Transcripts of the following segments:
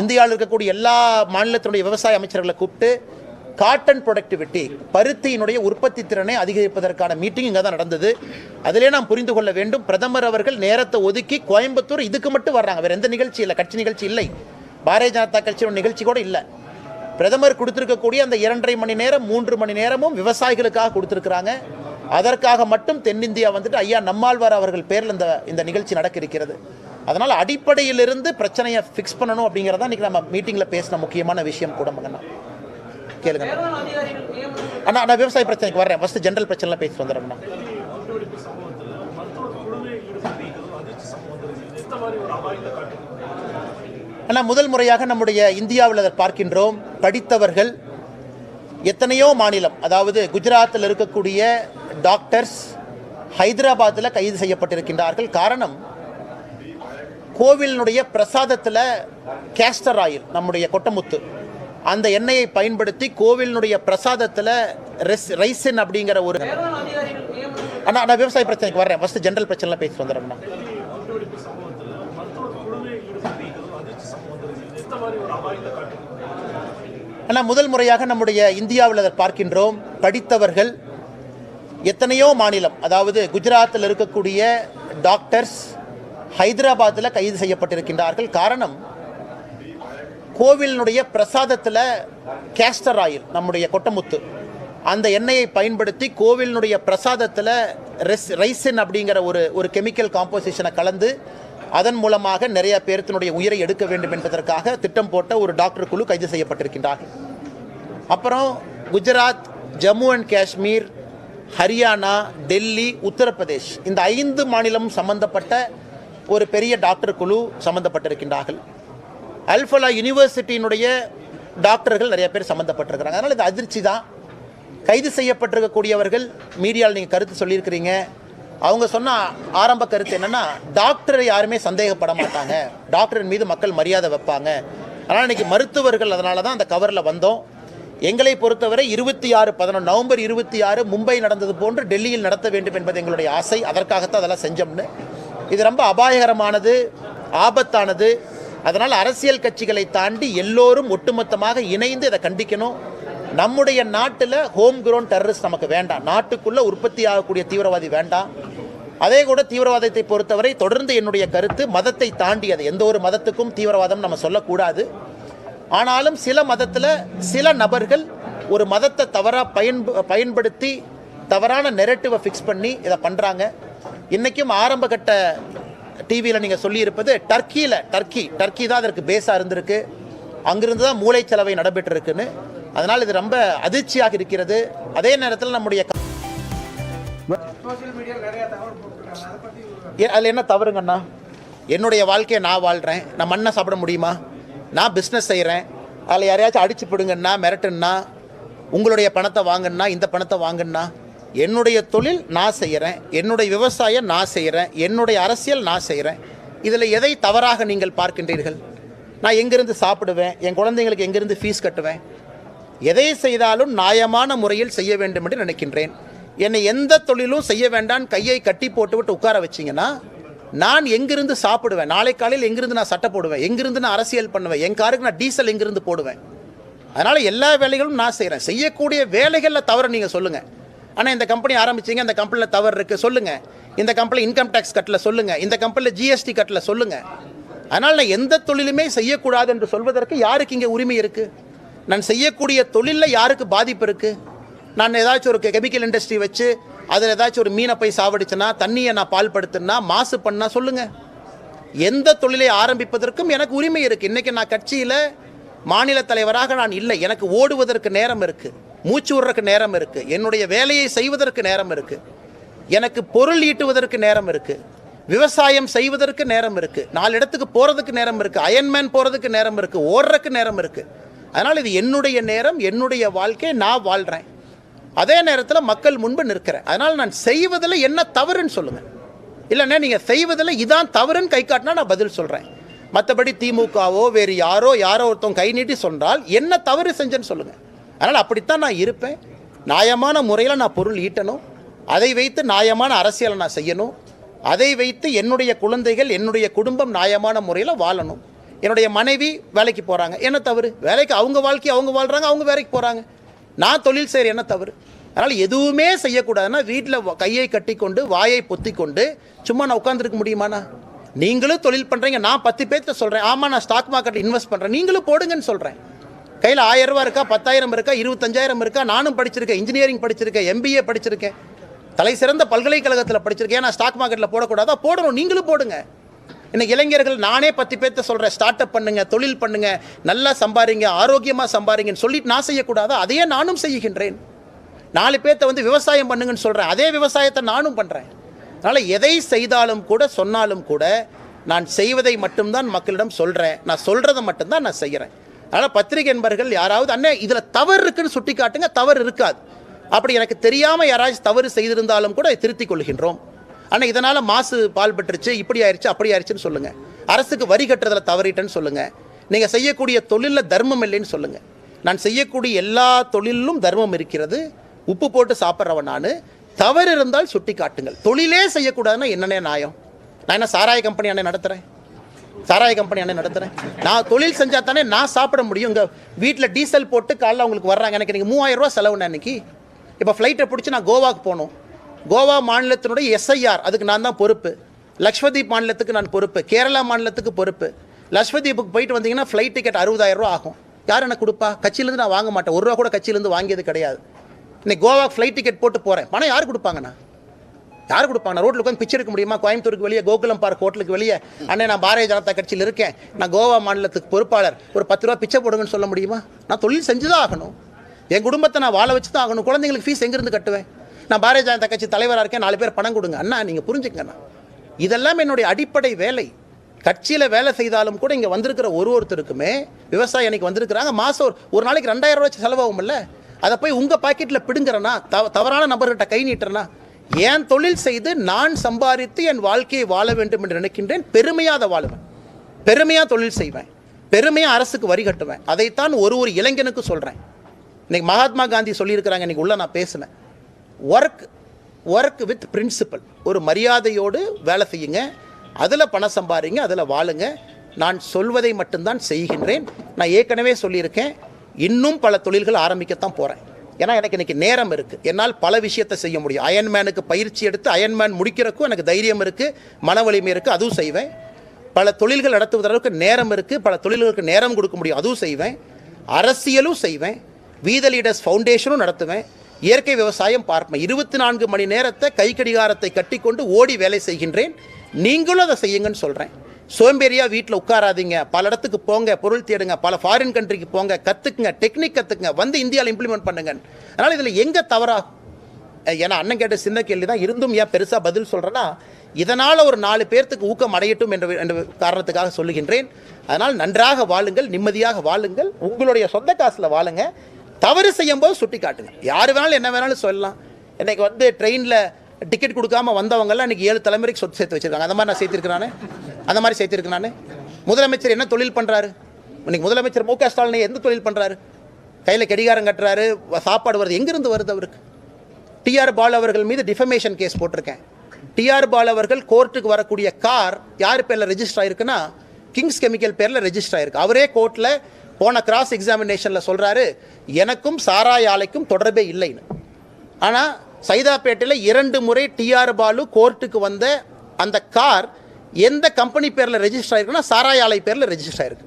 இந்தியாவில் இருக்கக்கூடிய எல்லா மாநிலத்தினுடைய விவசாய அமைச்சர்களை கூப்பிட்டு காட்டன் ப்ரொடக்டிவிட்டி பருத்தியினுடைய உற்பத்தி திறனை அதிகரிப்பதற்கான மீட்டிங் இங்கே தான் நடந்தது. அதிலே நாம் புரிந்து கொள்ள வேண்டும் பிரதமர் அவர்கள் நேரத்தை ஒதுக்கி கோயம்புத்தூர் இதுக்கு மட்டும் வர்றாங்க. வேறு எந்த நிகழ்ச்சி இல்லை கட்சி நிகழ்ச்சி இல்லை. பாரதிய ஜனதா கட்சியோட நிகழ்ச்சி கூட இல்லை. பிரதமர் கொடுத்துருக்கக்கூடிய அந்த இரண்டரை மணி நேரம் மூன்று மணி நேரமும் விவசாயிகளுக்காக கொடுத்துருக்குறாங்க. அதற்காக மட்டும் தென்னிந்தியா வந்துட்டு ஐயா நம்மாழ்வார் அவர்கள் பேரில் இந்த இந்த நிகழ்ச்சி நடக்க இருக்கிறது. அதனால் அடிப்படையிலிருந்து பிரச்சனையை ஃபிக்ஸ் பண்ணணும் அப்படிங்கிறத இன்றைக்கி நம்ம மீட்டிங்கில் பேசின முக்கியமான விஷயம் கூட மகனா. கேளுங்க. அண்ணா நான் விவசாய பிரச்சனைக்கு வர்றேன். ஃபஸ்ட்டு ஜென்ரல் பிரச்சனைலாம் பேசி வந்துடுறேண்ணா அண்ணா. முதல் முறையாக நம்முடைய இந்தியாவில் அதை பார்க்கின்றோம். படித்தவர்கள் எத்தனையோ மாநிலம் அதாவது குஜராத்தில் இருக்கக்கூடிய டாக்டர்ஸ் ஹைதராபாத்தில் கைது செய்யப்பட்டிருக்கின்றார்கள். காரணம் கோவிலினுடைய பிரசாதத்தில் கேஸ்டர் ஆயில் நம்முடைய கொட்டமுத்து. அந்த எண்ணெயை பயன்படுத்தி கோவிலினுடைய பிரசாதத்தில் ரெஸ் ரைசின் அப்படிங்கிற ஒரு அண்ணா நான் விவசாய பிரச்சனைக்கு வர்றேன். ஃபஸ்ட்டு ஜென்ரல் பிரச்சனைலாம் பேசி வந்துடுறேன் அண்ணா. முதல் முறையாக நம்முடைய இந்தியாவில் அதை பார்க்கின்றோம். படித்தவர்கள் எத்தனையோ மாநிலம் அதாவது குஜராத்தில் இருக்கக்கூடிய டாக்டர்ஸ் ஹைதராபாத்தில் கைது செய்யப்பட்டிருக்கின்றார்கள். காரணம் கோவிலினுடைய பிரசாதத்தில் கேஸ்டர் ஆயில் நம்முடைய கொட்டமுத்து. அந்த எண்ணெயை பயன்படுத்தி கோவிலினுடைய பிரசாதத்தில் ரெஸ் ரைசின் அப்படிங்கிற ஒரு ஒரு கெமிக்கல் காம்போசிஷனை கலந்து அதன் மூலமாக நிறைய பேர்த்தினுடைய உயிரை எடுக்க வேண்டும் என்பதற்காக திட்டம் போட்ட ஒரு டாக்டர் குழு கைது செய்யப்பட்டிருக்கின்றார்கள். அப்புறம் குஜராத் ஜம்மு அண்ட் காஷ்மீர் ஹரியானா டெல்லி உத்தரப்பிரதேஷ் இந்த ஐந்து மாநிலம் சம்பந்தப்பட்ட ஒரு பெரிய டாக்டர் குழு சம்மந்தப்பட்டிருக்கின்றார்கள் அல்ஃபலா யூனிவர்சிட்டியினுடைய டாக்டர்கள் நிறைய பேர் சம்மந்தப்பட்டிருக்கிறாங்க அதனால் இது அதிர்ச்சி தான். கைது செய்யப்பட்டிருக்கக்கூடியவர்கள் மீடியாவில் நீங்கள் கருத்து சொல்லியிருக்கிறீங்க. அவங்க சொன்ன ஆரம்ப கருத்து என்னென்னா டாக்டரை யாருமே சந்தேகப்பட மாட்டாங்க. டாக்டரின் மீது மக்கள் மரியாதை வைப்பாங்க. ஆனால் இன்றைக்கி மருத்துவர்கள் அதனால தான் அந்த கவரில் வந்தோம். எங்களை பொறுத்தவரை இருபத்தி ஆறு பதினொன்று நவம்பர் இருபத்தி ஆறு மும்பை நடந்தது போன்று டெல்லியில் நடத்த வேண்டும் என்பது எங்களுடைய ஆசை. அதற்காகத்தான் அதெல்லாம் செஞ்சோம்னு. இது ரொம்ப அபாயகரமானது ஆபத்தானது. அதனால் அரசியல் கட்சிகளை தாண்டி எல்லோரும் ஒட்டுமொத்தமாக இணைந்து இதை கண்டிக்கணும். நம்முடைய நாட்டில் ஹோம் க்ரோன் டெரரிஸ்ட் நமக்கு வேண்டாம். நாட்டுக்குள்ளே உற்பத்தி ஆகக்கூடிய தீவிரவாதி வேண்டாம். அதே கூட தீவிரவாதத்தை பொறுத்தவரை தொடர்ந்து என்னுடைய கருத்து மதத்தை தாண்டியது. எந்த ஒரு மதத்துக்கும் தீவிரவாதம் நம்ம சொல்லக்கூடாது. ஆனாலும் சில மதத்தில் சில நபர்கள் ஒரு மதத்தை தவறாக பயன்ப பயன்படுத்தி தவறான நெரட்டிவை ஃபிக்ஸ் பண்ணி இதை பண்ணுறாங்க இன்றைக்கும் ஆரம்ப கட்ட டிவியில் நீங்கள் சொல்லியிருப்பது டர்க்கியில் டர்க்கி டர்க்கி தான் அதற்கு பேஸாக இருந்திருக்கு. அங்கிருந்து தான் மூளைச்சலவை நடைபெற்றிருக்குன்னு. அதனால் இது ரொம்ப அதிர்ச்சியாக இருக்கிறது. அதே நேரத்தில் நம்முடைய அதில் என்ன தவறுங்கண்ணா என்னுடைய வாழ்க்கையை நான் வாழ்கிறேன் நான் மண்ணை சாப்பிட முடியுமா? நான் பிஸ்னஸ் செய்கிறேன் அதில் யாரையாச்சும் அடிச்சு பிடுங்கன்னா மிரட்டுன்னா உங்களுடைய பணத்தை வாங்கன்னா இந்த பணத்தை வாங்குன்னா என்னுடைய தொழில் நான் செய்கிறேன் என்னுடைய விவசாயம் நான் செய்கிறேன் என்னுடைய அரசியல் நான் செய்கிறேன் இதில் எதை தவறாக நீங்கள் பார்க்கின்றீர்கள்? நான் எங்கேருந்து சாப்பிடுவேன்? என் குழந்தைங்களுக்கு எங்கேருந்து ஃபீஸ் கட்டுவேன்? எதை செய்தாலும் நியாயமான முறையில் செய்ய வேண்டும் என்று நினைக்கின்றேன். என்னை எந்த தொழிலும் செய்ய வேண்டாம் கையை கட்டி போட்டுவிட்டு உட்கார வச்சிங்கன்னா நான் எங்கிருந்து சாப்பிடுவேன்? நாளை காலையில் எங்கிருந்து நான் சட்டை போடுவேன்? எங்கிருந்து நான் அரசியல் பண்ணுவேன்? என் காருக்கு நான் டீசல் எங்கிருந்து போடுவேன்? அதனால் எல்லா வேலைகளும் நான் செய்கிறேன் செய்யக்கூடிய வேலைகளில் தவிர நீங்கள் சொல்லுங்கள் ஆனால் இந்த கம்பெனி ஆரம்பிச்சீங்க இந்த கம்பெனியில் தவறு இருக்குது சொல்லுங்கள் இந்த கம்பெனியில் இன்கம் டேக்ஸ் கட்டல சொல்லுங்கள் இந்த கம்பெனியில் ஜிஎஸ்டி கட்டல சொல்லுங்கள் அதனால் நான் எந்த தொழிலுமே செய்யக்கூடாது என்று சொல்வதற்கு யாருக்கு இங்கே உரிமை இருக்குது நான் செய்யக்கூடிய தொழிலில் யாருக்கு பாதிப்பு இருக்குது நான் ஏதாச்சும் ஒரு கெமிக்கல் இண்டஸ்ட்ரி வச்சு அதில் ஏதாச்சும் ஒரு மீனை போய் சாவடிச்சேன்னா தண்ணியை நான் பால்படுத்தினா மாசு பண்ணால் சொல்லுங்கள் எந்த தொழிலை ஆரம்பிப்பதற்கும் எனக்கு உரிமை இருக்குது இன்றைக்கி நான் கட்சியில் மாநில தலைவராக நான் இல்லை. எனக்கு ஓடுவதற்கு நேரம் இருக்குது மூச்சு விடுறதுக்கு நேரம் இருக்குது என்னுடைய வேலையை செய்வதற்கு நேரம் இருக்குது எனக்கு பொருள் ஈட்டுவதற்கு நேரம் இருக்குது விவசாயம் செய்வதற்கு நேரம் இருக்குது நாலு இடத்துக்கு போகிறதுக்கு நேரம் இருக்குது அயன்மேன் போகிறதுக்கு நேரம் இருக்குது ஓடுறதுக்கு நேரம் இருக்குது அதனால் இது என்னுடைய நேரம் என்னுடைய வாழ்க்கை நான் வாழ்கிறேன் அதே நேரத்தில் மக்கள் முன்பு நிற்கிறேன். அதனால் நான் செய்வதில் என்ன தவறுன்னு சொல்லுங்கள் இல்லைண்ணே நீங்கள் செய்வதில் இதான் தவறுன்னு கை காட்டினா நான் பதில் சொல்கிறேன் மற்றபடி திமுகவோ வேறு யாரோ யாரோ ஒருத்தவங்க கை நீட்டி சொன்னால் என்ன தவறு செஞ்சேன்னு சொல்லுங்கள் அதனால் அப்படித்தான் நான் இருப்பேன். நியாயமான முறையில் நான் பொருள் ஈட்டணும். அதை வைத்து நியாயமான அரசியலை நான் செய்யணும். அதை வைத்து என்னுடைய குழந்தைகள் என்னுடைய குடும்பம் நியாயமான முறையில் வாழணும். என்னுடைய மனைவி வேலைக்கு போகிறாங்க என்ன தவறு? வேலைக்கு அவங்க வாழ்க்கை அவங்க வாழ்கிறாங்க அவங்க வேலைக்கு போகிறாங்க நான் தொழில் செய்கிற என்ன தவறு? அதனால் எதுவுமே செய்யக்கூடாதுன்னா வீட்டில் கையை கட்டிக்கொண்டு வாயை பொத்திக்கொண்டு சும்மா நான் உட்காந்துருக்க முடியுமாண்ணா? நீங்களும் தொழில் பண்ணுறீங்க நான் பத்து பேர்த்த சொல்கிறேன் ஆமாம் நான் ஸ்டாக் மார்க்கெட்டில் இன்வெஸ்ட் பண்ணுறேன் நீங்களும் போடுங்கன்னு சொல்கிறேன் கையில் ஆயிரம் ரூபா இருக்கா பத்தாயிரம் இருக்கா இருபத்தஞ்சாயிரம் இருக்கா நானும் படிச்சிருக்கேன் இன்ஜினியரிங் படிச்சிருக்கேன் எம்பிஏ படிச்சிருக்கேன். தலை சிறந்த பல்கலைக்கழகத்தில் படிச்சிருக்கேன். நான் ஸ்டாக் மார்க்கெட்டில் போடக்கூடாதா. போடணும் நீங்களும் போடுங்க. இன்னைக்கு இளைஞர்கள் நானே பத்து பேர்த்த சொல்கிறேன் ஸ்டார்ட் அப் பண்ணுங்க தொழில் பண்ணுங்க நல்லா சம்பாரிங்க ஆரோக்கியமாக சம்பாரிங்கன்னு சொல்லிட்டு நான் செய்யக்கூடாதா. அதையே நானும் செய்கின்றேன். நாலு பேர்த்த வந்து விவசாயம் பண்ணுங்கன்னு சொல்கிறேன் அதே விவசாயத்தை நானும் பண்ணுறேன் அதனால் எதை செய்தாலும் கூட சொன்னாலும் கூட நான் செய்வதை மட்டும்தான் மக்களிடம் சொல்கிறேன் நான் சொல்கிறத மட்டும்தான் நான் செய்கிறேன் அதனால் பத்திரிகை என்பர்கள் யாராவது அண்ணே இதில் தவறு இருக்குன்னு சுட்டி காட்டுங்க தவறு இருக்காது. அப்படி எனக்கு தெரியாமல் யாராச்சும் தவறு செய்திருந்தாலும் கூட திருத்திக் கொள்கின்றோம். ஆனால் இதனால் மாசு பால் பெற்றுச்சு இப்படி ஆயிடுச்சு அப்படி ஆயிடுச்சுன்னு சொல்லுங்கள் அரசுக்கு வரி கட்டுறதில் தவறிட்டேன்னு சொல்லுங்கள் நீங்கள் செய்யக்கூடிய தொழிலில் தர்மம் இல்லைன்னு சொல்லுங்கள் நான் செய்யக்கூடிய எல்லா தொழிலும் தர்மம் இருக்கிறது. உப்பு போட்டு சாப்பிட்றவன் நான். தவறு இருந்தால் சுட்டி காட்டுங்கள் தொழிலே செய்யக்கூடாதுன்னா என்னென்ன நியாயம்? நான் என்ன சாராய கம்பெனி அண்ணே நடத்துகிறேன் சாராய கம்பெனி அண்ணே நடத்துகிறேன் நான் தொழில் செஞ்சால் தானே நான் சாப்பிட முடியும். இங்கே வீட்டில் டீசல் போட்டு காலைல அவங்களுக்கு வர்றாங்க. எனக்கு நீங்கள் மூவாயிரம் ரூபா செலவுண்ணே இன்னைக்கு. இப்போ ஃப்ளைட்டை பிடிச்சி நான் கோவாக்கு போகணும். கோவா மாநிலத்தினுடைய எஸ்ஐஆர் அதுக்கு நான் தான் பொறுப்பு. லக்ஷ்மதீப் மாநிலத்துக்கு நான் பொறுப்பு. கேரளா மாநிலத்துக்கு பொறுப்பு. லக்ஷ்மதீப்புக்கு போயிட்டு வந்தீங்கன்னா ஃப்ளைட் டிக்கெட் அறுபதாயிரம் ரூபா ஆகும். யார் எனக்கு கொடுப்பா? கட்சியிலேருந்து நான் வாங்க மாட்டேன். ஒரு ரூபா கூட கட்சியிலேருந்து வாங்கியது கிடையாது. இன்னைக்கு கோவாக்கு ஃப்ளைட் டிக்கெட் போட்டு போகிறேன் பணம் யார் கொடுப்பாங்கண்ணா? யார் கொடுப்பாங்க ரோட்டில் உட்காந்து பிச்சை எடுக்க முடியுமா? கோயம்புத்தூருக்கு வெளியே கோகுலம் பார்க் ஹோட்டலுக்கு வெளியே. அண்ணே நான் பாரதிய ஜனதா கட்சியில் இருக்கேன். நான் கோவா மாநிலத்துக்கு பொறுப்பாளர். ஒரு பத்து ரூபா பிச்சை போடுங்கன்னு சொல்ல முடியுமா? நான் தொழில் செஞ்சு தான் ஆகணும். என் குடும்பத்தை நான் வாழ வச்சு தான் ஆகணும். குழந்தைங்களுக்கு ஃபீஸ் எங்கேருந்து கட்டுவேன்? நான் பாரதிய ஜனதா கட்சி தலைவராக இருக்கேன். நாலு பேர் பணம் கொடுங்க. அண்ணா நீங்கள் புரிஞ்சுக்கண்ணா இதெல்லாம் என்னுடைய அடிப்படை வேலை. கட்சியில் வேலை செய்தாலும் கூட இங்கே வந்திருக்கிற ஒரு ஒருத்தருக்குமே விவசாயி அன்னைக்கு வந்திருக்கிறாங்க. மாதம் ஒரு ஒரு நாளைக்கு ரெண்டாயிரம் ரூபாய் செலவாகும்ல. அதை போய் உங்கள் பாக்கெட்டில் பிடுங்குறேன்னா தவ தவறான நபர்கிட்ட கை நீட்டுறேன்னா ஏன் தொழில் செய்து நான் சம்பாதித்து என் வாழ்க்கையை வாழ வேண்டும் என்று நினைக்கின்றேன்? பெருமையாக அதை வாழுவேன். பெருமையாக தொழில் செய்வேன். பெருமையாக அரசுக்கு வரி கட்டுவேன். அதைத்தான் ஒரு ஒரு இளைஞனுக்கு சொல்கிறேன் இன்னைக்கு மகாத்மா காந்தி சொல்லியிருக்கிறாங்க. இன்றைக்கி உள்ள நான் பேசினேன். ஒர்க் ஒர்க் வித் பிரின்சிபல் ஒரு மரியாதையோடு வேலை செய்யுங்க. அதில் பணம் சம்பாதிங்க அதில் வாழுங்க. நான் சொல்வதை மட்டும்தான் செய்கின்றேன். நான் ஏற்கனவே சொல்லியிருக்கேன். இன்னும் பல தொழில்கள் ஆரம்பிக்கத்தான் போகிறேன் ஏன்னா எனக்கு இன்னைக்கு நேரம் இருக்குது என்னால் பல விஷயத்தை செய்ய முடியும். அயன்மேனுக்கு பயிற்சி எடுத்து அயன்மேன் முடிக்கிறக்கும் எனக்கு தைரியம் இருக்குது மன வலிமை இருக்குது அதுவும் செய்வேன். பல தொழில்கள் நடத்துவதற்கு நேரம் இருக்குது பல தொழில்களுக்கு நேரம் கொடுக்க முடியும் அதுவும் செய்வேன். அரசியலும் செய்வேன். வீத லீடர்ஸ் ஃபவுண்டேஷனும் நடத்துவேன். இயற்கை விவசாயம் பார்ப்பேன். இருபத்தி நான்கு மணி நேரத்தை கை கடிகாரத்தை கட்டிக்கொண்டு ஓடி வேலை செய்கின்றேன். நீங்களும் அதை செய்யுங்கன்னு சொல்கிறேன் சோம்பேறியாக வீட்டில் உட்காராதீங்க. பல இடத்துக்கு போங்க பொருள் தேடுங்க பல ஃபாரின் கண்ட்ரிக்கு போங்க கற்றுக்குங்க டெக்னிக் கற்றுக்குங்க வந்து இந்தியாவில் இம்ப்ளிமெண்ட் பண்ணுங்க அதனால் இதில் எங்கே தவறாகும் ஏன்னா அண்ணன் கேட்ட சின்ன கேள்வி தான் இருந்தும் ஏன் பெருசாக பதில் சொல்கிறேன்னா இதனால் ஒரு நாலு பேர்த்துக்கு ஊக்கம் அடையட்டும் என்ற என்ற காரணத்துக்காக சொல்லுகின்றேன். அதனால் நன்றாக வாழுங்கள் நிம்மதியாக வாழுங்கள் உங்களுடைய சொந்த காசில் வாழுங்க. தவறு செய்யும்போது சுட்டி காட்டுங்க யார் வேணாலும் என்ன வேணாலும் சொல்லலாம். இன்றைக்கி வந்து ட்ரெயினில் டிக்கெட் கொடுக்காம வந்தவங்கெல்லாம் இன்றைக்கி ஏழு தலைமுறைக்கு சொத்து சேர்த்து வச்சிருக்காங்க. அந்த மாதிரி நான் சேர்த்திருக்கிறானே அந்த மாதிரி சேர்த்திருக்கிறானே முதலமைச்சர் என்ன தொழில் பண்ணுறாரு இன்னைக்கு முதலமைச்சர் மு க ஸ்டாலின் எந்த தொழில் பண்ணுறாரு கையில் கடிகாரம் கட்டுறாரு சாப்பாடு வருது. எங்கேருந்து வருது அவருக்கு? டிஆர் பால் அவர்கள் மீது டிஃபமேஷன் கேஸ் போட்டிருக்கேன். டிஆர் பால் அவர்கள் கோர்ட்டுக்கு வரக்கூடிய கார் யார் பேரில் ரெஜிஸ்டர் ஆயிருக்குன்னா கிங்ஸ் கெமிக்கல் பேரில் ரெஜிஸ்டர் ஆயிருக்கு. அவரே கோர்ட்டில் போன கிராஸ் எக்ஸாமினேஷனில் சொல்கிறாரு எனக்கும் சாராய ஆலைக்கும் தொடர்பே இல்லைன்னு. ஆனால் சைதாப்பேட்டையில் இரண்டு முறை டிஆர் பாலு கோர்ட்டுக்கு வந்த அந்த கார் எந்த கம்பெனி பேரில் ரெஜிஸ்டர் ஆயிருக்குன்னா சாராய ஆலை பேரில் ரெஜிஸ்டர் ஆயிருக்கு.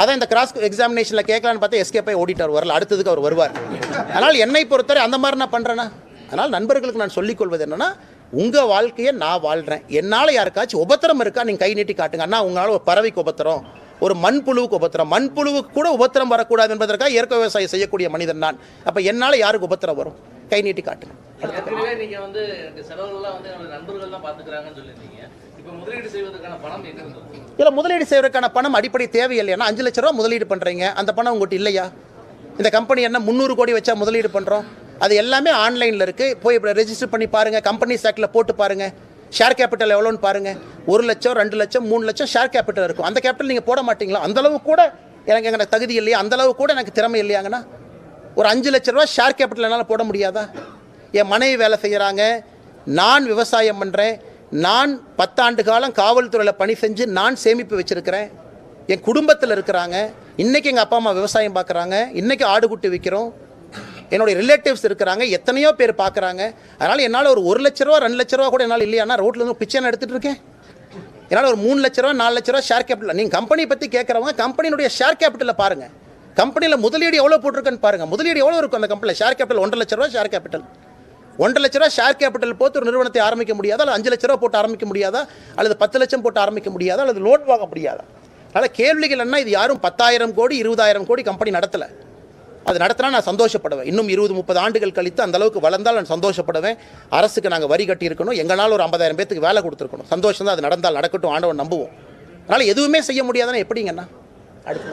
அதான் இந்த கிராஸ் எக்ஸாமினேஷனில் கேட்கலான்னு பார்த்தா எஸ்கே போய் ஓடிட்டார் வரல. அடுத்ததுக்கு அவர் வருவார். அதனால் என்னை பொறுத்தவரை அந்த மாதிரி நான் பண்ணுறேன்னா அதனால் நண்பர்களுக்கு நான் சொல்லிக்கொள்வது என்னென்னா உங்கள் வாழ்க்கையை நான் வாழ்கிறேன் என்னால் யாருக்காச்சும் உபத்திரம் இருக்கா? நீங்கள் கை நீட்டி காட்டுங்க. அண்ணா உங்களால் ஒரு பறவைக்கு உபத்திரம் ஒரு மண்புழுவுக்கு உபத்திரம். மண்புழுவுக்கு கூட உபத்திரம் வரக்கூடாது என்பதற்காக இயற்கை விவசாயம் செய்யக்கூடிய மனிதன் நான். அப்போ என்னால் யாருக்கு உபத்திரம் வரும்? கை நீட்டி காட்டுங்க. நீங்க வந்து செலவுகள்லாம் வந்து நண்பர்கள் தான் பாத்துக்கிறாங்கன்னு சொல்லியிருந்தீங்க? இல்லை முதலீடு செய்வதற்கான பணம் அடிப்படை தேவையில்லைன்னா அஞ்சு லட்ச ரூபா முதலீடு பண்ணுறீங்க அந்த பணம் உங்கள்கிட்ட இல்லையா? இந்த கம்பெனி என்ன முந்நூறு கோடி வச்சா முதலீடு பண்ணுறோம் அது எல்லாமே ஆன்லைனில் இருக்குது போய் இப்போ ரெஜிஸ்டர் பண்ணி பாருங்கள் கம்பெனி ஆக்டில் போட்டு பாருங்கள் ஷேர் கேபிட்டல் எவ்வளோன்னு பாருங்கள் ஒரு லட்சம் ரெண்டு லட்சம் மூணு லட்சம் ஷேர் கேபிட்டல் இருக்கும். அந்த கேபிட்டல் நீங்கள் போட மாட்டீங்களா? அந்த அளவு கூட எனக்கு எனக்கு தகுதி இல்லையா? அந்த அளவு கூட எனக்கு திறமை இல்லையாங்கண்ணா? ஒரு அஞ்சு லட்ச ரூபா ஷேர் கேபிட்டல் என்னால் போட முடியாதா? என் மனைவி வேலை செய்கிறாங்க நான் விவசாயம் பண்ணுறேன் நான் பத்தாண்டு காலம் காவல்துறையில் பணி செஞ்சு நான் சேமிப்பு வச்சுருக்கிறேன். என் குடும்பத்தில் இருக்கிறாங்க இன்றைக்கி எங்கள் அப்பா அம்மா விவசாயம் பார்க்குறாங்க இன்றைக்கி ஆடு குட்டி விற்கிறோம் என்னுடைய ரிலேட்டிவ்ஸ் இருக்கிறாங்க எத்தனையோ பேர் பார்க்குறாங்க அதனால் என்னால் ஒரு ஒரு லட்ச ரூபா ரெண்டு லட்ச ரூபா கூட என்னால் இல்லையானா ரோட்டில் இருந்து பிச்சை நான் எடுத்துகிட்டு இருக்கேன். என்னால் ஒரு மூணு லட்ச ரூபா நாலு லட்ச ரூபா ஷேர் கேபிட்டல் நீங்கள் கம்பெனி பற்றி கேட்குறவங்க கம்பெனியினுடைய ஷேர் கேபிட்டலில் பாருங்கள் கம்பெனியில் முதலீடு எவ்வளோ போட்டிருக்குன்னு பாருங்கள் முதலீடு எவ்வளோ இருக்கும் அந்த கம்பெனியில் ஷேர் கேபிட்டல் ஒன்றரை லட்ச ரூபா ஷேர் கேபிட்டல் ஒன்றரை லட்ச ரூபா ஷேர் கேபிட்டல் போட்டு ஒரு நிறுவனத்தை ஆரம்பிக்க முடியாதா? அல்லது அஞ்சு லட்ச ரூபா போட்டு ஆரம்பிக்க முடியாதா? அல்லது பத்து லட்சம் போட்டு ஆரம்பிக்க முடியாதா? அல்லது லோன் வாங்க முடியாதா? அதனால் கேள்விகள் என்ன? இது யாரும் பத்தாயிரம் கோடி இருபதாயிரம் கோடி கம்பெனி நடத்தலை. அது நடத்தினா நான் சந்தோஷப்படுவேன். இன்னும் இருபது முப்பது ஆண்டுகள் கழித்து அந்த அளவுக்கு வளர்ந்தால் நான் சந்தோஷப்படுவேன். அரசுக்கு நாங்கள் வரி கட்டி இருக்கணும் எங்களால் ஒரு ஐம்பதாயிரம் பேத்துக்கு வேலை கொடுத்துருக்கணும். சந்தோஷம் தான் அது நடந்தால் நடக்கட்டும் ஆண்டவன் நம்புவோம். அதனால் எதுவுமே செய்ய முடியாதுன்னா எப்படிங்கண்ணா அடுத்து